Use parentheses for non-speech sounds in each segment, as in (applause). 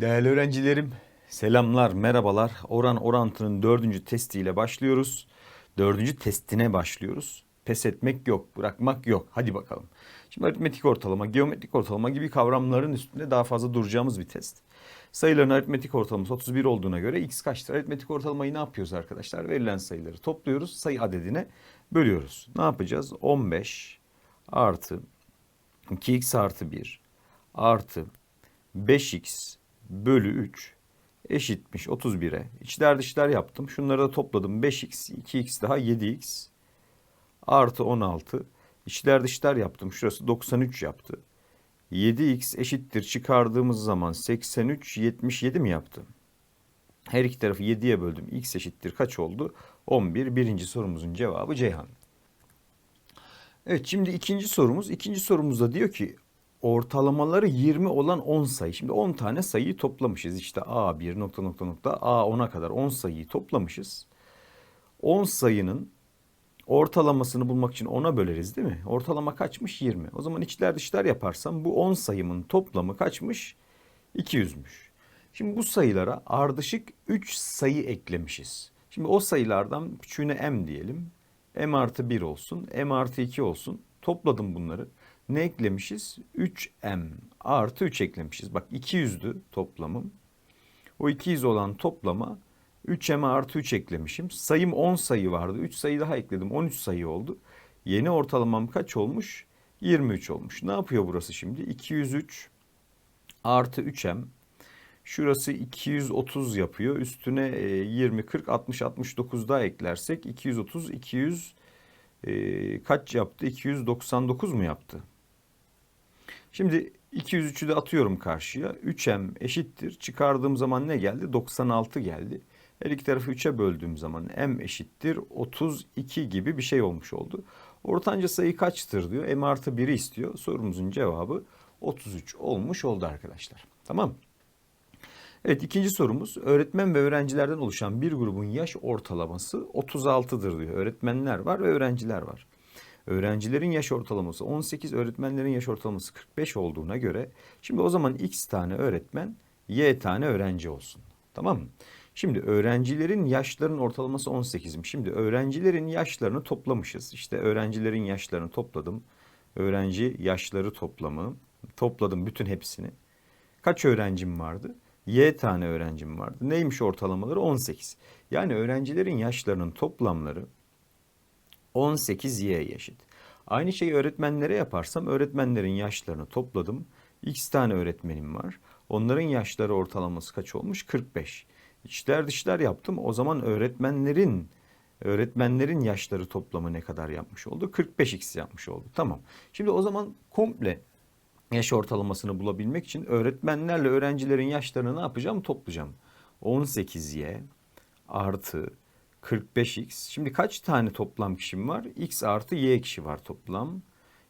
Değerli öğrencilerim, selamlar, merhabalar. Oran orantının dördüncü testiyle başlıyoruz. Dördüncü testine başlıyoruz. Pes etmek yok, bırakmak yok. Hadi bakalım. Şimdi aritmetik ortalama, geometrik ortalama gibi kavramların üstünde daha fazla duracağımız bir test. Sayıların aritmetik ortalaması 31 olduğuna göre x kaçtır? Aritmetik ortalamayı ne yapıyoruz arkadaşlar? Verilen sayıları topluyoruz, sayı adedine bölüyoruz. Ne yapacağız? 15 artı 2x artı 1 artı 5x bölü 3 eşitmiş 31'e. İçler dışlar yaptım. Şunları da topladım. 5x, 2x daha 7x artı 16. İçler dışlar yaptım. Şurası 93 yaptı. 7x eşittir çıkardığımız zaman 83, 77 mi yaptı? Her iki tarafı 7'ye böldüm. x eşittir kaç oldu? 11. Birinci sorumuzun cevabı Ceyhan. Evet şimdi ikinci sorumuz. İkinci sorumuzda diyor ki ortalamaları 20 olan 10 sayı. Şimdi 10 tane sayıyı toplamışız. İşte A1 nokta nokta nokta A10'a kadar 10 sayıyı toplamışız. 10 sayının ortalamasını bulmak için 10'a böleriz değil mi? Ortalama kaçmış? 20. O zaman içler dışlar yaparsam bu 10 sayımın toplamı kaçmış? 200'müş. Şimdi bu sayılara ardışık 3 sayı eklemişiz. Şimdi o sayılardan küçüğüne m diyelim. m artı 1 olsun, m artı 2 olsun. Topladım bunları. Ne eklemişiz? 3m artı 3 eklemişiz. Bak 200'dü toplamım. O 200 olan toplama 3m artı 3 eklemişim. Sayım 10 sayı vardı. 3 sayı daha ekledim. 13 sayı oldu. Yeni ortalamam kaç olmuş? 23 olmuş. Ne yapıyor burası şimdi? 203 artı 3m. Şurası 230 yapıyor. Üstüne e, 20, 40, 60, 69 daha eklersek 230, 200 e, kaç yaptı? 299 mu yaptı? Şimdi 203'ü de atıyorum karşıya. 3m eşittir. Çıkardığım zaman ne geldi? 96 geldi. Her iki tarafı 3'e böldüğüm zaman m eşittir 32 gibi bir şey olmuş oldu. Ortanca sayı kaçtır diyor. m artı 1'i istiyor. Sorumuzun cevabı 33 olmuş oldu arkadaşlar. Tamam Evet ikinci sorumuz öğretmen ve öğrencilerden oluşan bir grubun yaş ortalaması 36'dır diyor. Öğretmenler var ve öğrenciler var. Öğrencilerin yaş ortalaması 18, öğretmenlerin yaş ortalaması 45 olduğuna göre şimdi o zaman x tane öğretmen, y tane öğrenci olsun. Tamam mı? Şimdi öğrencilerin yaşlarının ortalaması 18'miş. Şimdi öğrencilerin yaşlarını toplamışız. İşte öğrencilerin yaşlarını topladım. Öğrenci yaşları toplamı. Topladım bütün hepsini. Kaç öğrencim vardı? Y tane öğrencim vardı. Neymiş ortalamaları? 18. Yani öğrencilerin yaşlarının toplamları 18 Y eşit. Aynı şeyi öğretmenlere yaparsam öğretmenlerin yaşlarını topladım. X tane öğretmenim var. Onların yaşları ortalaması kaç olmuş? 45. İçler dışlar yaptım. O zaman öğretmenlerin öğretmenlerin yaşları toplamı ne kadar yapmış oldu? 45x yapmış oldu. Tamam. Şimdi o zaman komple yaş ortalamasını bulabilmek için öğretmenlerle öğrencilerin yaşlarını ne yapacağım? Toplayacağım. 18y artı 45x. Şimdi kaç tane toplam kişim var? x artı y kişi var toplam.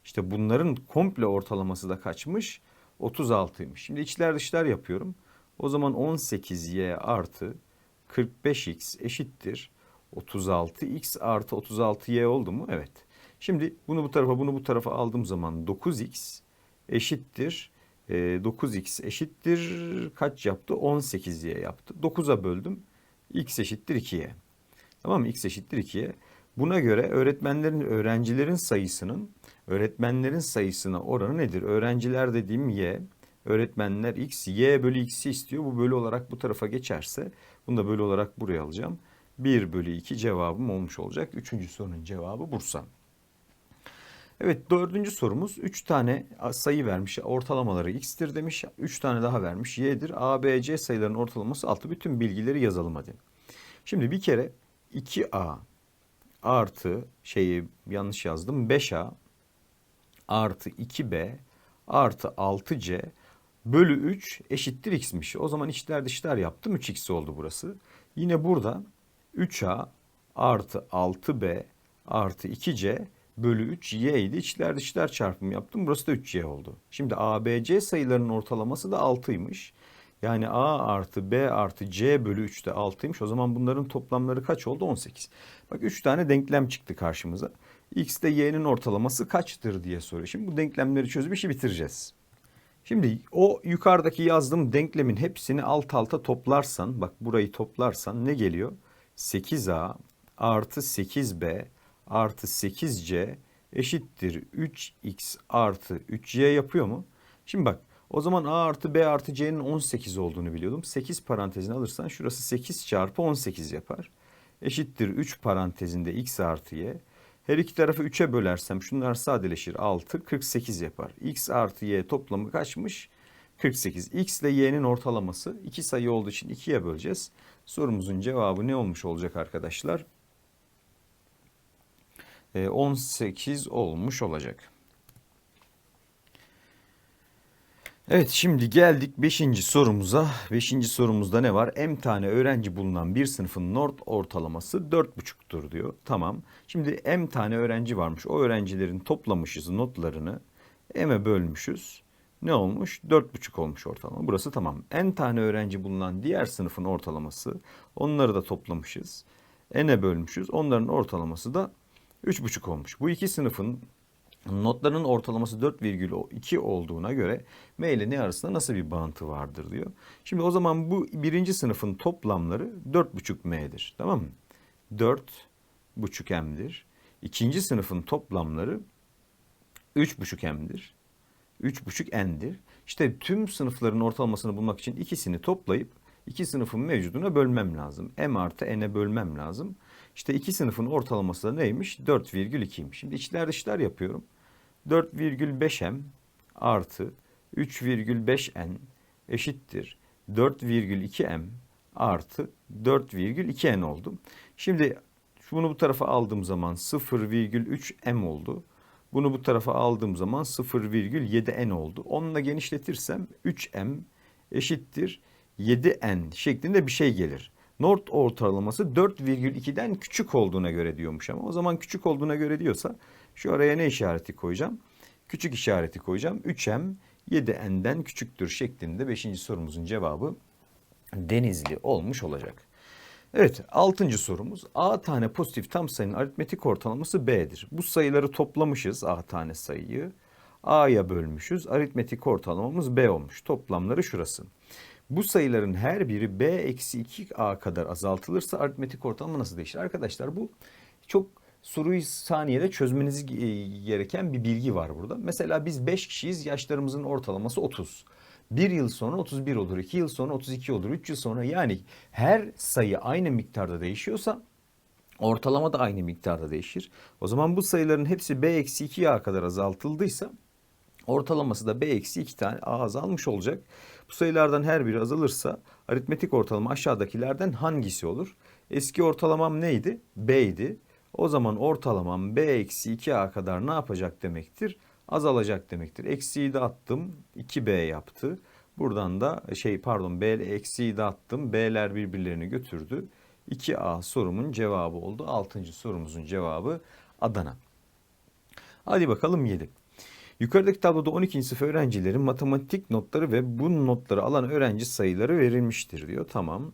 İşte bunların komple ortalaması da kaçmış? 36'ymış. Şimdi içler dışlar yapıyorum. O zaman 18y artı 45x eşittir. 36x artı 36y oldu mu? Evet. Şimdi bunu bu tarafa bunu bu tarafa aldığım zaman 9x eşittir. E, 9x eşittir kaç yaptı? 18y yaptı. 9'a böldüm. x eşittir 2y. Tamam mı? x eşittir 2'ye. Buna göre öğretmenlerin, öğrencilerin sayısının öğretmenlerin sayısına oranı nedir? Öğrenciler dediğim y, öğretmenler x, y bölü x'i istiyor. Bu bölü olarak bu tarafa geçerse bunu da bölü olarak buraya alacağım. 1 bölü 2 cevabım olmuş olacak. Üçüncü sorunun cevabı Bursa. Evet dördüncü sorumuz 3 tane sayı vermiş. Ortalamaları x'tir demiş. 3 tane daha vermiş. y'dir. A, B, C sayıların ortalaması altı. Bütün bilgileri yazalım hadi. Şimdi bir kere 2a artı şeyi yanlış yazdım 5a artı 2b artı 6c bölü 3 eşittir x'miş. O zaman içler dışlar yaptım 3x oldu burası. Yine burada 3a artı 6b artı 2c bölü 3 y idi. İçler dışlar çarpımı yaptım. Burası da 3y oldu. Şimdi a, b, c sayılarının ortalaması da 6'ymış. Yani a artı b artı c bölü 3 de 6'ymış. O zaman bunların toplamları kaç oldu? 18. Bak 3 tane denklem çıktı karşımıza. x de y'nin ortalaması kaçtır diye soruyor. Şimdi bu denklemleri çözüp işi bitireceğiz. Şimdi o yukarıdaki yazdığım denklemin hepsini alt alta toplarsan, bak burayı toplarsan ne geliyor? 8a artı 8b artı 8c eşittir 3x artı 3y yapıyor mu? Şimdi bak o zaman a artı b artı c'nin 18 olduğunu biliyordum. 8 parantezine alırsan şurası 8 çarpı 18 yapar. Eşittir 3 parantezinde x artı y. Her iki tarafı 3'e bölersem şunlar sadeleşir 6 48 yapar. x artı y toplamı kaçmış? 48. x ile y'nin ortalaması iki sayı olduğu için 2'ye böleceğiz. Sorumuzun cevabı ne olmuş olacak arkadaşlar? Ee, 18 olmuş olacak. Evet şimdi geldik 5. sorumuza. 5. sorumuzda ne var? M tane öğrenci bulunan bir sınıfın not ortalaması 4,5'tur diyor. Tamam. Şimdi M tane öğrenci varmış. O öğrencilerin toplamışız notlarını. M'e bölmüşüz. Ne olmuş? 4,5 olmuş ortalama. Burası tamam. N tane öğrenci bulunan diğer sınıfın ortalaması. Onları da toplamışız. N'e bölmüşüz. Onların ortalaması da 3,5 olmuş. Bu iki sınıfın Notların ortalaması 4,2 olduğuna göre M ile N arasında nasıl bir bağıntı vardır diyor. Şimdi o zaman bu birinci sınıfın toplamları 4,5 M'dir. Tamam mı? 4,5 M'dir. İkinci sınıfın toplamları 3,5 M'dir. 3,5 N'dir. İşte tüm sınıfların ortalamasını bulmak için ikisini toplayıp iki sınıfın mevcuduna bölmem lazım. M artı N'e bölmem lazım. İşte iki sınıfın ortalaması da neymiş? 4,2'ymiş. Şimdi içler dışlar yapıyorum. 4,5m artı 3,5n eşittir 4,2m artı 4,2n oldu. Şimdi bunu bu tarafa aldığım zaman 0,3m oldu. Bunu bu tarafa aldığım zaman 0,7n oldu. Onunla genişletirsem 3m eşittir 7n şeklinde bir şey gelir. Nord ortalaması 4,2'den küçük olduğuna göre diyormuş ama o zaman küçük olduğuna göre diyorsa şu araya ne işareti koyacağım? Küçük işareti koyacağım. 3m 7n'den küçüktür şeklinde 5. sorumuzun cevabı Denizli olmuş olacak. Evet altıncı sorumuz A tane pozitif tam sayının aritmetik ortalaması B'dir. Bu sayıları toplamışız A tane sayıyı. A'ya bölmüşüz. Aritmetik ortalamamız B olmuş. Toplamları şurası. Bu sayıların her biri b eksi 2a kadar azaltılırsa aritmetik ortalama nasıl değişir? Arkadaşlar bu çok soruyu saniyede çözmeniz gereken bir bilgi var burada. Mesela biz 5 kişiyiz yaşlarımızın ortalaması 30. Bir yıl sonra 31 olur, iki yıl sonra 32 olur, üç yıl sonra yani her sayı aynı miktarda değişiyorsa ortalama da aynı miktarda değişir. O zaman bu sayıların hepsi b eksi 2a kadar azaltıldıysa ortalaması da b eksi 2 tane a azalmış olacak. Bu sayılardan her biri azalırsa aritmetik ortalama aşağıdakilerden hangisi olur? Eski ortalamam neydi? B idi. O zaman ortalamam B eksi 2A kadar ne yapacak demektir? Azalacak demektir. Eksiyi de attım. 2B yaptı. Buradan da şey pardon B eksiyi de attım. B'ler birbirlerini götürdü. 2A sorumun cevabı oldu. 6. sorumuzun cevabı Adana. Hadi bakalım 7. Yukarıdaki tabloda 12. sınıf öğrencilerin matematik notları ve bu notları alan öğrenci sayıları verilmiştir diyor. Tamam.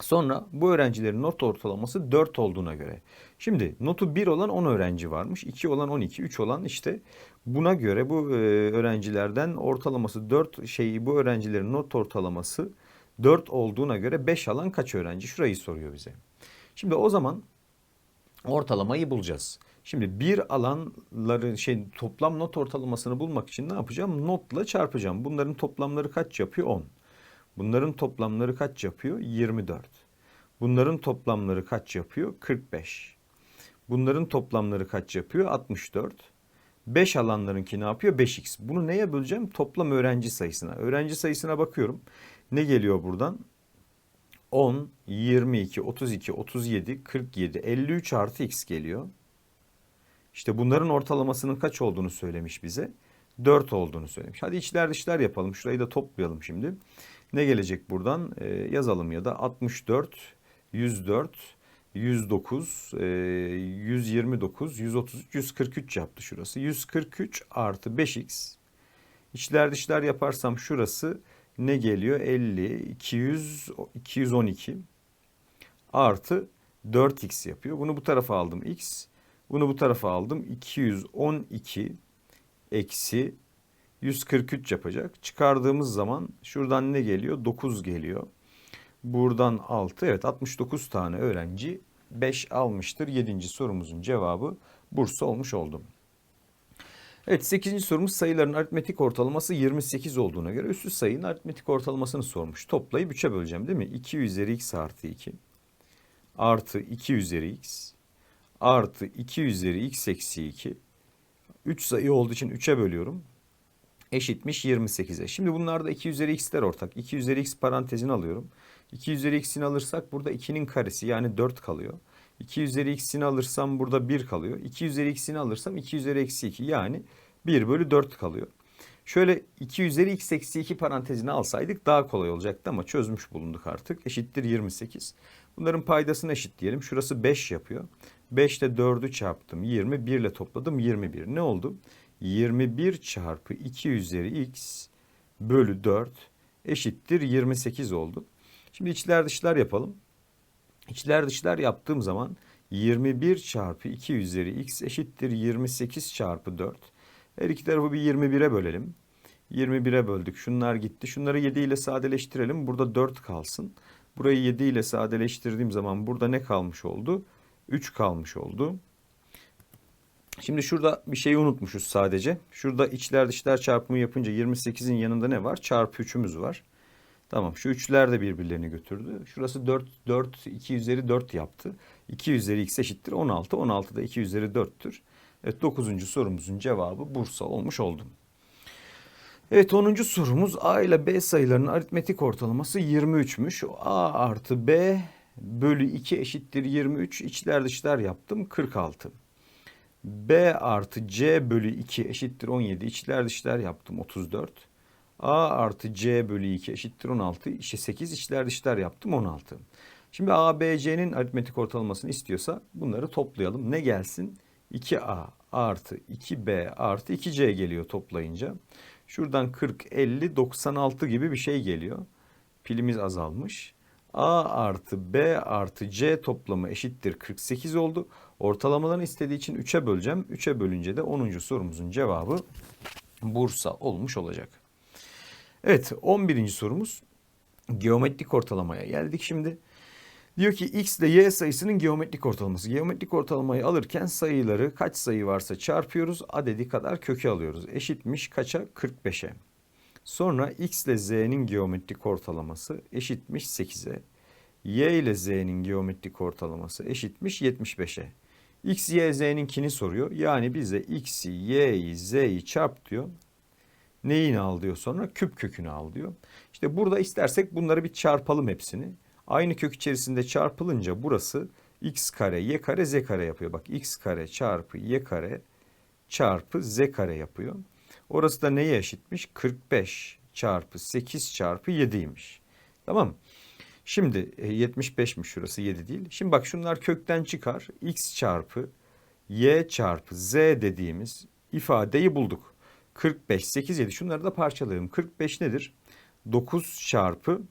Sonra bu öğrencilerin not ortalaması 4 olduğuna göre. Şimdi notu 1 olan 10 öğrenci varmış. 2 olan 12, 3 olan işte buna göre bu e, öğrencilerden ortalaması 4 şeyi bu öğrencilerin not ortalaması 4 olduğuna göre 5 alan kaç öğrenci? Şurayı soruyor bize. Şimdi o zaman ortalamayı bulacağız. Şimdi bir alanların şey toplam not ortalamasını bulmak için ne yapacağım? Notla çarpacağım. Bunların toplamları kaç yapıyor? 10. Bunların toplamları kaç yapıyor? 24. Bunların toplamları kaç yapıyor? 45. Bunların toplamları kaç yapıyor? 64. 5 alanlarınki ne yapıyor? 5x. Bunu neye böleceğim? Toplam öğrenci sayısına. Öğrenci sayısına bakıyorum. Ne geliyor buradan? 10, 22, 32, 37, 47, 53 artı x geliyor. İşte bunların ortalamasının kaç olduğunu söylemiş bize. 4 olduğunu söylemiş. Hadi içler dışlar yapalım. Şurayı da toplayalım şimdi. Ne gelecek buradan? Ee, yazalım ya da 64, 104, 109, e, 129, 133, 143 yaptı şurası. 143 artı 5x. İçler dışlar yaparsam şurası ne geliyor? 50, 200, 212 artı 4x yapıyor. Bunu bu tarafa aldım x. Bunu bu tarafa aldım. 212 eksi 143 yapacak. Çıkardığımız zaman şuradan ne geliyor? 9 geliyor. Buradan 6. Evet 69 tane öğrenci 5 almıştır. 7. sorumuzun cevabı Bursa olmuş oldu. Evet 8. sorumuz sayıların aritmetik ortalaması 28 olduğuna göre üstü sayının aritmetik ortalamasını sormuş. Toplayıp 3'e böleceğim değil mi? 2 üzeri x artı 2 artı 2 üzeri x artı 2 üzeri x eksi 2. 3 sayı olduğu için 3'e bölüyorum. Eşitmiş 28'e. Şimdi bunlarda 2 üzeri x'ler ortak. 2 üzeri x parantezini alıyorum. 2 üzeri x'ini alırsak burada 2'nin karesi yani 4 kalıyor. 2 üzeri x'ini alırsam burada 1 kalıyor. 2 üzeri x'ini alırsam 2 üzeri eksi 2 yani 1 bölü 4 kalıyor. Şöyle 2 üzeri x eksi 2 parantezini alsaydık daha kolay olacaktı ama çözmüş bulunduk artık. Eşittir 28. Bunların paydasını eşitleyelim. Şurası 5 yapıyor. 5 ile 4'ü çarptım 20. 1 ile topladım 21. Ne oldu? 21 çarpı 2 üzeri x bölü 4 eşittir 28 oldu. Şimdi içler dışlar yapalım. İçler dışlar yaptığım zaman 21 çarpı 2 üzeri x eşittir 28 çarpı 4. Her iki tarafı bir 21'e bölelim. 21'e böldük. Şunlar gitti. Şunları 7 ile sadeleştirelim. Burada 4 kalsın. Burayı 7 ile sadeleştirdiğim zaman burada ne kalmış oldu? 3 kalmış oldu. Şimdi şurada bir şeyi unutmuşuz sadece. Şurada içler dışlar çarpımı yapınca 28'in yanında ne var? Çarpı 3'ümüz var. Tamam şu üçler de birbirlerini götürdü. Şurası 4, 4, 2 üzeri 4 yaptı. 2 üzeri x eşittir 16. 16 da 2 üzeri 4'tür. Evet 9. sorumuzun cevabı Bursa olmuş oldu. Evet 10. sorumuz A ile B sayılarının aritmetik ortalaması 23'müş. A artı B bölü 2 eşittir 23. İçler dışlar yaptım 46. B artı C bölü 2 eşittir 17. İçler dışlar yaptım 34. A artı C bölü 2 eşittir 16. İşte 8 içler dışlar yaptım 16. Şimdi A, B, C'nin aritmetik ortalamasını istiyorsa bunları toplayalım. Ne gelsin? 2A artı 2B artı 2C geliyor toplayınca. Şuradan 40, 50, 96 gibi bir şey geliyor. Pilimiz azalmış. A artı B artı C toplamı eşittir 48 oldu. Ortalamalarını istediği için 3'e böleceğim. 3'e bölünce de 10. sorumuzun cevabı Bursa olmuş olacak. Evet 11. sorumuz geometrik ortalamaya geldik şimdi. Diyor ki x ile y sayısının geometrik ortalaması. Geometrik ortalamayı alırken sayıları kaç sayı varsa çarpıyoruz. Adedi kadar kökü alıyoruz. Eşitmiş kaça? 45'e. Sonra x ile z'nin geometrik ortalaması eşitmiş 8'e. y ile z'nin geometrik ortalaması eşitmiş 75'e. x, y, z'ninkini soruyor. Yani bize x'i, y'yi, z'yi çarp diyor. Neyini al diyor sonra? Küp kökünü al diyor. İşte burada istersek bunları bir çarpalım hepsini. Aynı kök içerisinde çarpılınca burası x kare, y kare, z kare yapıyor. Bak x kare çarpı y kare çarpı z kare yapıyor. Orası da neye eşitmiş? 45 çarpı 8 çarpı 7'ymiş. Tamam mı? Şimdi 75'miş şurası 7 değil. Şimdi bak şunlar kökten çıkar. x çarpı y çarpı z dediğimiz ifadeyi bulduk. 45, 8, 7 şunları da parçalayalım. 45 nedir? 9 çarpı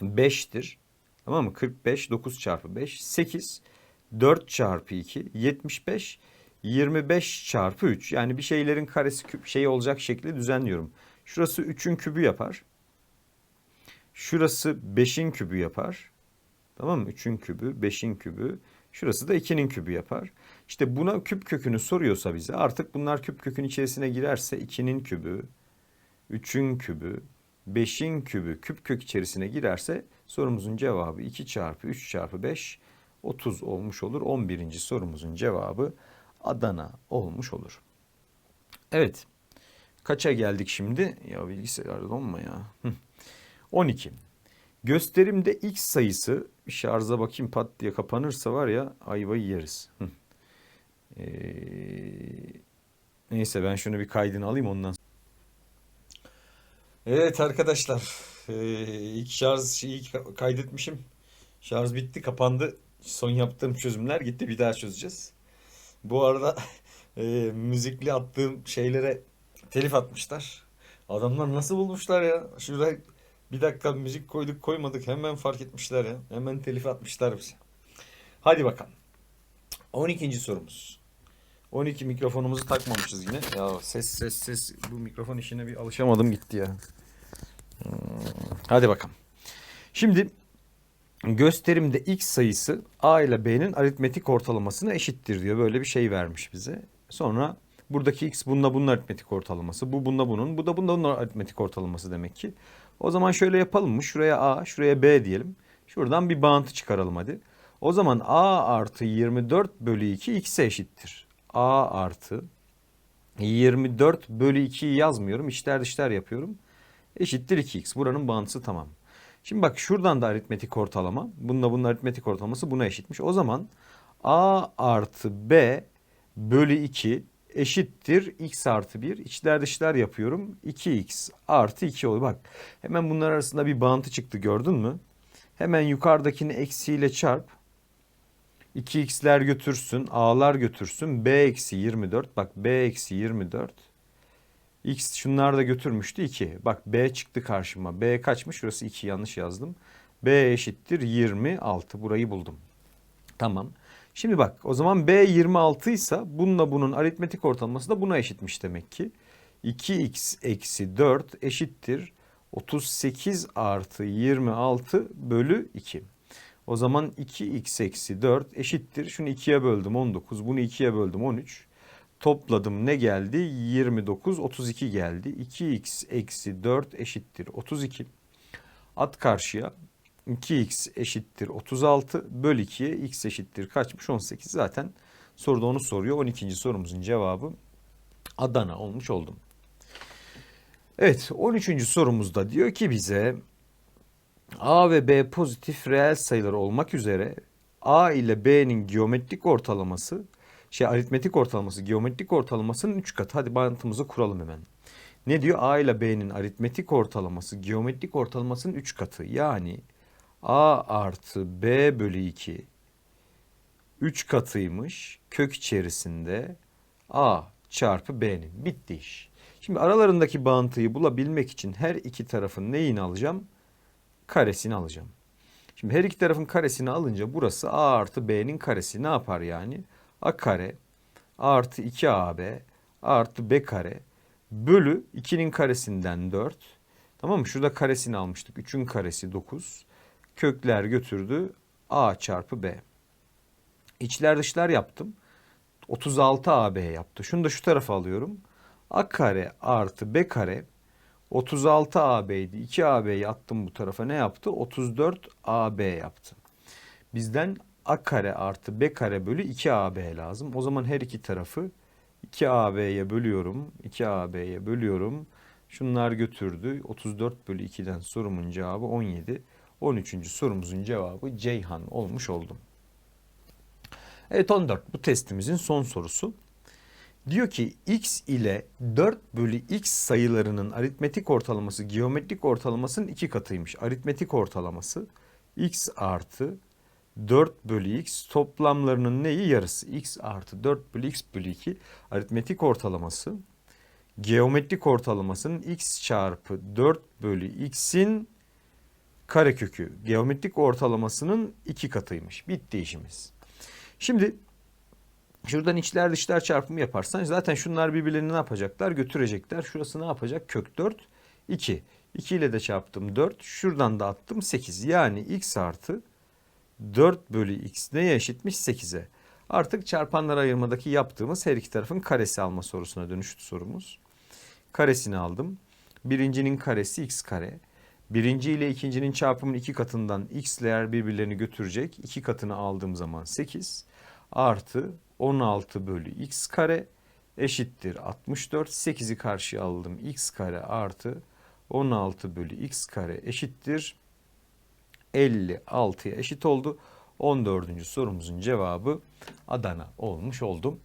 5'tir. Tamam mı? 45, 9 çarpı 5, 8, 4 çarpı 2, 75, 25 çarpı 3. Yani bir şeylerin karesi küp şey olacak şekilde düzenliyorum. Şurası 3'ün kübü yapar. Şurası 5'in kübü yapar. Tamam mı? 3'ün kübü, 5'in kübü. Şurası da 2'nin kübü yapar. İşte buna küp kökünü soruyorsa bize artık bunlar küp kökün içerisine girerse 2'nin kübü, 3'ün kübü, 5'in kübü küp kök içerisine girerse sorumuzun cevabı 2 çarpı 3 çarpı 5 30 olmuş olur. 11. sorumuzun cevabı Adana olmuş olur. Evet. Kaça geldik şimdi? Ya bilgisayar donma ya. 12. Gösterimde x sayısı şarja bakayım pat diye kapanırsa var ya ayvayı yeriz. Ee, neyse ben şunu bir kaydını alayım ondan. Evet arkadaşlar ee, ilk şarj şeyi kaydetmişim. Şarj bitti kapandı. Son yaptığım çözümler gitti bir daha çözeceğiz. Bu arada (laughs) e, müzikli attığım şeylere telif atmışlar. Adamlar nasıl bulmuşlar ya? Şurada bir dakika müzik koyduk koymadık hemen fark etmişler ya. Hemen telif atmışlar bize. Hadi bakalım. 12. sorumuz. 12 mikrofonumuzu takmamışız yine. Ya ses ses ses bu mikrofon işine bir alışamadım gitti ya. Hmm, Hadi bakalım. Şimdi gösterimde x sayısı a ile b'nin aritmetik ortalamasına eşittir diyor. Böyle bir şey vermiş bize. Sonra buradaki x bununla bunun aritmetik ortalaması. Bu bununla bunun. Bu da bununla bunun aritmetik ortalaması demek ki. O zaman şöyle yapalım mı? Şuraya a, şuraya b diyelim. Şuradan bir bağıntı çıkaralım hadi. O zaman a artı 24 bölü 2 x'e eşittir. a artı 24 bölü 2'yi yazmıyorum. İçler dışlar yapıyorum. Eşittir 2x. Buranın bağıntısı tamam. Şimdi bak şuradan da aritmetik ortalama. Bununla bunun aritmetik ortalaması buna eşitmiş. O zaman a artı b bölü 2 eşittir x artı 1. İçler dışlar yapıyorum. 2x artı 2 oluyor. Bak hemen bunlar arasında bir bağıntı çıktı gördün mü? Hemen yukarıdakini eksiyle çarp. 2x'ler götürsün, a'lar götürsün. b eksi 24. Bak b eksi 24. X şunlar da götürmüştü 2. Bak B çıktı karşıma. B kaçmış? Şurası 2 yanlış yazdım. B eşittir 26. Burayı buldum. Tamam. Şimdi bak o zaman B 26 ise bununla bunun aritmetik ortalaması da buna eşitmiş demek ki. 2x eksi 4 eşittir 38 artı 26 bölü 2. O zaman 2x eksi 4 eşittir. Şunu 2'ye böldüm 19. Bunu 2'ye böldüm 13. Topladım ne geldi? 29, 32 geldi. 2x eksi 4 eşittir 32. At karşıya. 2x eşittir 36 böl 2'ye x eşittir kaçmış 18. Zaten soruda onu soruyor. 12. sorumuzun cevabı Adana olmuş oldum. Evet 13. sorumuzda diyor ki bize A ve B pozitif reel sayılar olmak üzere A ile B'nin geometrik ortalaması şey aritmetik ortalaması geometrik ortalamasının 3 katı. Hadi bağıntımızı kuralım hemen. Ne diyor? A ile B'nin aritmetik ortalaması geometrik ortalamasının 3 katı. Yani A artı B bölü 2 3 katıymış. Kök içerisinde A çarpı B'nin. Bitti iş. Şimdi aralarındaki bağıntıyı bulabilmek için her iki tarafın neyini alacağım? Karesini alacağım. Şimdi her iki tarafın karesini alınca burası A artı B'nin karesi ne yapar yani? A kare artı 2AB artı B kare bölü 2'nin karesinden 4. Tamam mı? Şurada karesini almıştık. 3'ün karesi 9. Kökler götürdü. A çarpı B. İçler dışlar yaptım. 36 AB yaptı. Şunu da şu tarafa alıyorum. A kare artı B kare 36 AB'ydi. 2 AB'yi attım bu tarafa ne yaptı? 34 AB yaptı. Bizden A kare artı B kare bölü 2AB lazım. O zaman her iki tarafı 2AB'ye bölüyorum. 2AB'ye bölüyorum. Şunlar götürdü. 34 bölü 2'den sorumun cevabı 17. 13. sorumuzun cevabı Ceyhan olmuş oldum. Evet 14 bu testimizin son sorusu. Diyor ki x ile 4 bölü x sayılarının aritmetik ortalaması geometrik ortalamasının iki katıymış. Aritmetik ortalaması x artı 4 bölü x toplamlarının neyi yarısı? x artı 4 bölü x bölü 2 aritmetik ortalaması geometrik ortalamasının x çarpı 4 bölü x'in karekökü geometrik ortalamasının iki katıymış. Bitti işimiz. Şimdi şuradan içler dışlar çarpımı yaparsan zaten şunlar birbirlerini ne yapacaklar? Götürecekler. Şurası ne yapacak? Kök 4 2. 2 ile de çarptım 4. Şuradan da attım 8. Yani x artı 4 bölü x neye eşitmiş? 8'e. Artık çarpanlar ayırmadaki yaptığımız her iki tarafın karesi alma sorusuna dönüştü sorumuz. Karesini aldım. Birincinin karesi x kare. Birinci ile ikincinin çarpımının iki katından x ile eğer birbirlerini götürecek. iki katını aldığım zaman 8 artı 16 bölü x kare eşittir 64. 8'i karşıya aldım. x kare artı 16 bölü x kare eşittir 56'ya eşit oldu. 14. sorumuzun cevabı Adana olmuş oldum.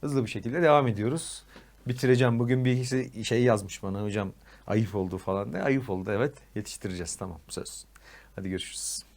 Hızlı bir şekilde devam ediyoruz. Bitireceğim. Bugün bir şey yazmış bana hocam ayıp oldu falan. Ne ayıp oldu evet yetiştireceğiz tamam söz. Hadi görüşürüz.